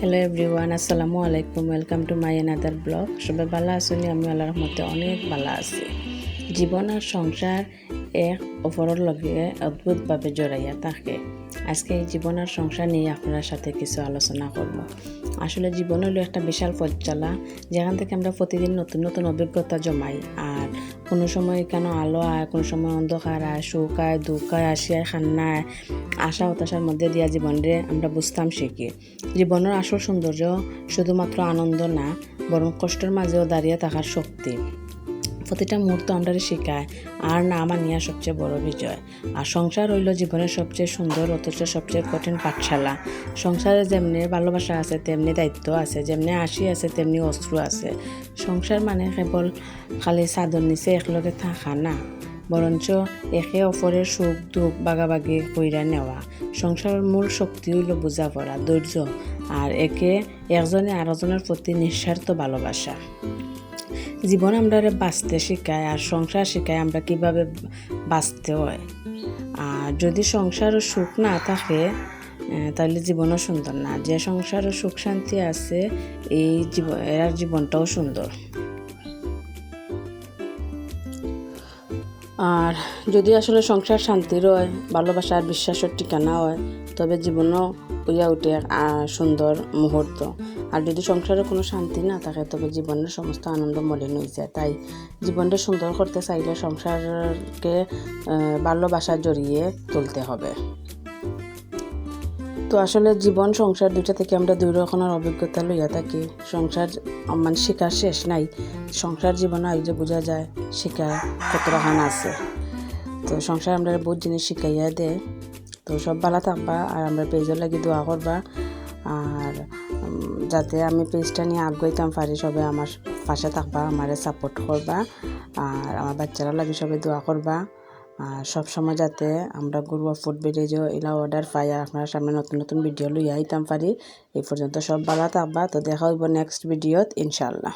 Hello everyone আসসালামু আলাইকুম welcome to my another blog সবাই ভালো আসুন আমি আল্লাহর রহমতে অনেক ভালো আছি। জীবন আর সংসার এক অপরের লগে অদ্ভুতভাবে জড়াইয়া থাকে। আজকে এই জীবন আর সংসার নিয়ে আপনার সাথে কিছু আলোচনা করব। আসলে জীবন হলো একটা বিশাল পথচালা, যেখান থেকে আমরা প্রতিদিন নতুন নতুন অভিজ্ঞতা জমাই। আর কোনো সময় কেন আলো আয়, কোনো সময় অন্ধকার আয়, সুখ আয়, দুঃখ আয় আসিয়ায় খান্না আশা হতাশার মধ্যে দিয়া জীবনরে আমরা বুঝতাম শিখি জীবনের আসল সৌন্দর্য শুধুমাত্র আনন্দ না, বরং কষ্টের মাঝেও দাঁড়িয়ে থাকার শক্তি। প্রতিটা মুহূর্ত আমরা শেখায়। আর না, আমার নিয়ে সবচেয়ে বড় বিজয়। আর সংসার হইল জীবনের সবচেয়ে সুন্দর, অথচ সবচেয়ে কঠিন পাঠশালা। সংসারে যেমনি ভালোবাসা আছে, তেমনি দায়িত্ব আছে, যেমনি হাসি আছে, তেমনি অস্ত্র আছে। সংসার মানে কেবল খালি চাদর নিচে একলগে থাকা, না। বরঞ্চ একে অপরের সুখ, দুঃখ, বাগাবাগি কইরা নেওয়া। সংসারের মূল শক্তি হইল বোঝাপড়া, ধৈর্য। আর একে একজনে আরেকজনের প্রতি নিঃস্বার্থ ভালোবাসা। জীবন আমরা বাঁচতে শেখায় আর সংসার শেখায় আমরা কীভাবে বাঁচতে হয়। আর যদি সংসার ও সুখ না থাকে তাহলে জীবনও সুন্দর না। যে সংসার ও সুখ শান্তি আছে, এই জীবন এর জীবনটাও সুন্দর। আর যদি আসলে সংসার শান্তির হয় ভালোবাসার বিশ্বাসের ঠিকানা হয় তবে জীবনও উইয়া উঠে এক, সুন্দর মুহূর্ত। আর যদি সংসারে কোনো শান্তি না থাকে তবে জীবনের সমস্ত আনন্দ মলিন হয়ে যায়। তাই জীবনটা সুন্দর করতে চাইলে সংসারকে ভালোবাসা জড়িয়ে তুলতে হবে। তো আসলে জীবন, সংসার দুইটা থেকে আমরা দুই রকমের অভিজ্ঞতা লইয়া থাকি। সংসার মানে শিকার শেষ নাই। সংসার জীবনে আইলে বোঝা যায় শিকার কত রকম আছে। তো সংসার আমরা বহুত জিনিস শিখাইয়া দেয় তো সব ভালো থাকবা আর আমরা পেজের লাগি দোয়া করবা। আর যাতে আমি পেজটা নিয়ে আগাইতাম পারি, সবাই আমার পাশে থাকবা, আমারে সাপোর্ট করবা। আর আমার বাচ্চারা লাগে সবাই দোয়া করবা। আর সবসময় যাতে আমরা গরুয়া ফুড ভিডিও এলা অর্ডার পাই আর আপনার সামনে নতুন নতুন ভিডিও লই আইতাম পারি। এই পর্যন্ত সব ভালো থাকবা, তো দেখা হইব নেক্সট ভিডিওত ইনশাল্লাহ